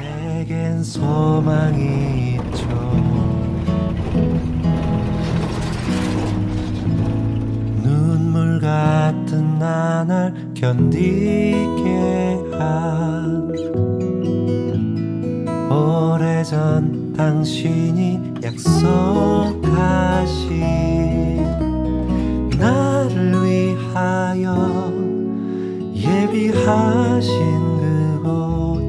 내겐 소망이 있죠. 눈물 같은 나날 견디게 한 오래전 당신이 약속 예비하신 그곳.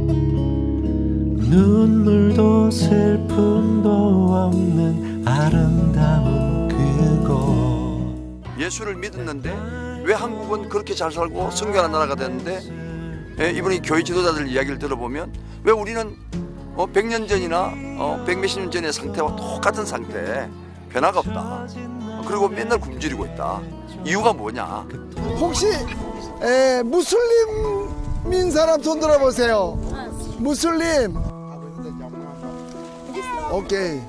눈물도 슬픔도 없는 아름다운 그곳. 예수를 믿었는데 왜 한국은 그렇게 잘 살고 성결한 나라가 됐는데? 예, 이분이 교회 지도자들 이야기를 들어보면 왜 우리는 어, 100년 전이나 어, 100몇십 년 전의 상태와 똑같은 상태 변화가 없다. 그리고 맨날 굶주리고 있다. 이유가 뭐냐? 혹시 에, 무슬림인 사람 손 들어보세요. 무슬림. 오케이.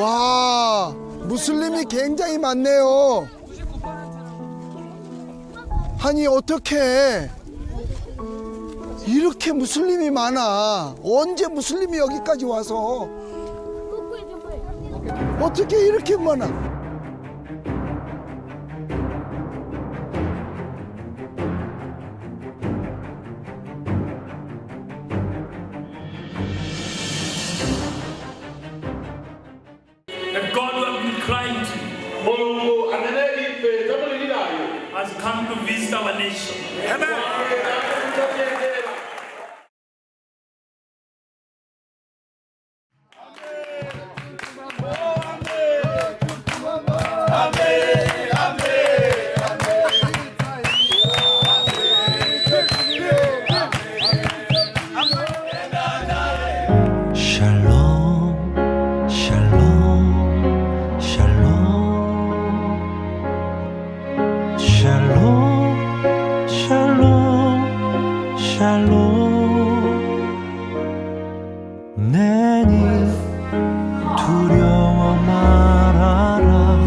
와, 무슬림이 굉장히 많네요. 아니 어떻게 이렇게 무슬림이 많아? 언제 무슬림이 여기까지 와서 어떻게 이렇게 많아? Has come to visit our nation. 샬롬 샬롬 내니 두려워 말아라.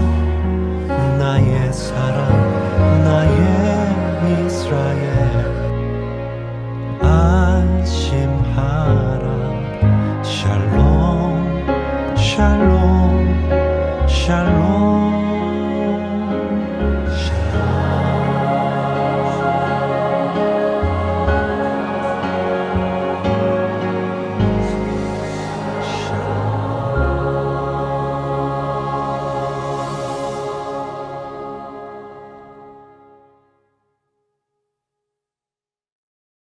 나의 사랑 나의 이스라엘. 안심하